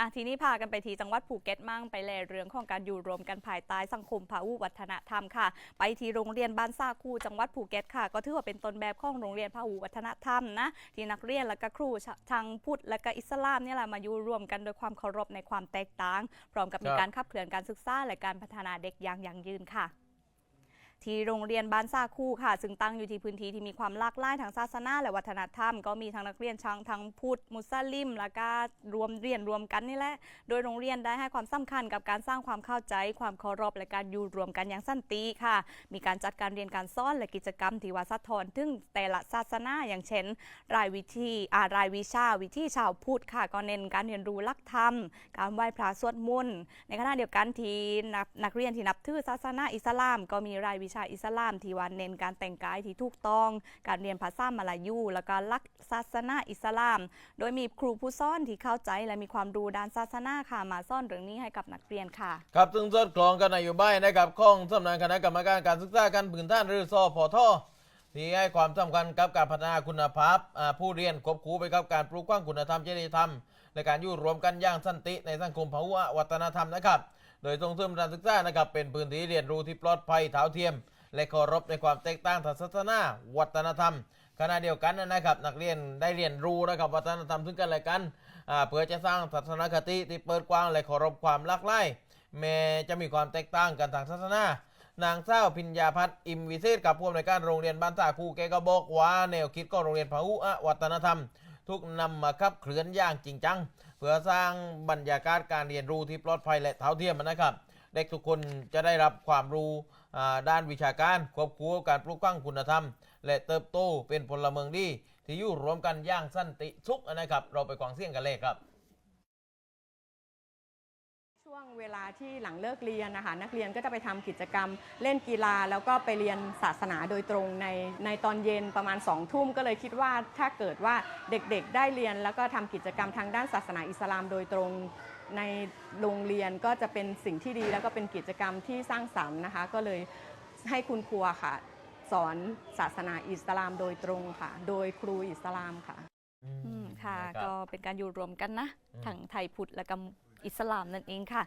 อะทีนี้พากันไปที่จังหวัดภูเก็ตมั่งไปแลเรื่องของการอยู่รวมกันภายใต้สังคมพหุวัฒนธรรมค่ะ ไปที่โรงเรียนบ้านซาคูจังหวัดภูเก็ตค่ะ ก็ถือว่าเป็นต้นแบบของโรงเรียนพหุวัฒนธรรมนะที่นักเรียนและก็ครูทางพุทธและก็อิสลามเนี่ยแหละมาอยู่รวมกันโดยความเคารพในความแตกต่าง พร้อมกับมีการขับเคลื่อนการศึกษาและการพัฒนาเด็กอย่างยั่งยืนค่ะ ที่โรงเรียนบ้านซาคูค่ะ ซึ่งตั้งอยู่ที่พื้นที่ที่มีความหลากหลายทางศาสนาและวัฒนธรรม ก็มีทั้งนักเรียนชางทั้งพุทธมุสลิม แล้วก็รวมเรียนรวมกันนี่แหละ โดยโรงเรียนได้ให้ความสำคัญกับการสร้างความเข้าใจ ความเคารพและการอยู่รวมกันอย่างสันติค่ะ มีการจัดการเรียนการสอนและกิจกรรมที่ว่าสะท้อนถึงแต่ละศาสนาอย่างเช่น รายวิธีอารายวิชาวิธีชาวพุทธค่ะ ก็เน้นการเรียนรู้หลักธรรม การไหว้พระสวดมนต์ในขณะเดียวกันที่นักนักเรียนที่นับถือศาสนาอิสลาม ก็มีรายวิชาอิสลามที่ว่าเน้นการแต่งกายที่ถูกต้อง การเรียนภาษามลายู แล้วก็หลักศาสนาอิสลาม โดยมีครูผู้สอนที่เข้าใจและมีความรู้ด้านศาสนาค่ะมาสอนเรื่องนี้ให้กับนักเรียนค่ะ ครับซึ่งสอดคล้องกันนโยบายนะครับของสำนักคณะกรรมการการศึกษาการพื้นฐานหรือสพทที่ให้ความสำคัญกับการพัฒนาคุณภาพผู้เรียนควบคู่ไปกับการปลูกฝังคุณธรรมจริยธรรม และการอยู่รวมกันอย่างสันติในสังคมพหุวัฒนธรรมนะครับ โดยส่งเสริมการศึกษานะครับเป็นพื้นที่เรียนรู้ที่ปลอดภัยเท่าเทียม และเคารพในความแตกต่างทางศาสนาวัฒนธรรมขณะเดียวกันนะครับนักเรียนได้เรียนรู้นะครับวัฒนธรรมซึ่งกันและกันเพื่อจะสร้างทัศนคติที่เปิดกว้างและเคารพความหลากหลายแม้จะมีความแตกต่างกันทางศาสนานางเศร้าพิญญาพัฒน์อิมวิเศษกับผู้อำนวยการโรงเรียนบ้านตาคูแกก็บอกว่าแนวคิดของโรงเรียนพหุวัฒนธรรม ทุกนำมาขับเคลื่อนอย่างจริงจัง เพื่อสร้างบรรยากาศการเรียนรู้ที่ปลอดภัยและเท่าเทียมนะครับ เด็กทุกคนจะได้รับความรู้ด้านวิชาการควบคู่กับการปลูกฝังคุณธรรม และเติบโตเป็นพลเมืองดี ที่อยู่รวมกันอย่างสันติสุขนะครับ เราไปกวางเสี่ยงกันเลยครับ ช่วงเวลาที่หลังเลิกเรียนนะคะนักเรียนก็จะไปทำกิจกรรมเล่นกีฬา แล้วก็ไปเรียนศาสนาโดยตรงในในตอนเย็นประมาณ2องทุ่มก็เลยคิดว่าถ้าเกิดว่าเด็กๆได้เรียน แล้วก็ทำกิจกรรมทางด้านศาสนาอิสลามโดยตรงในโรงเรียนก็จะเป็นสิ่งที่ดี แล้วก็เป็นกิจกรรมที่สร้างสรรค์นะคะ ก็เลยให้คุณครูอะค่ะ สอนศาสนาอิสลามโดยตรงค่ะ โดยครูอิสลามค่ะอืมค่ะนะครับก็เป็นการอยู่รวมกันนะอืมทั้งไทยพุทธและก็ อิสลามนั่นเองค่ะ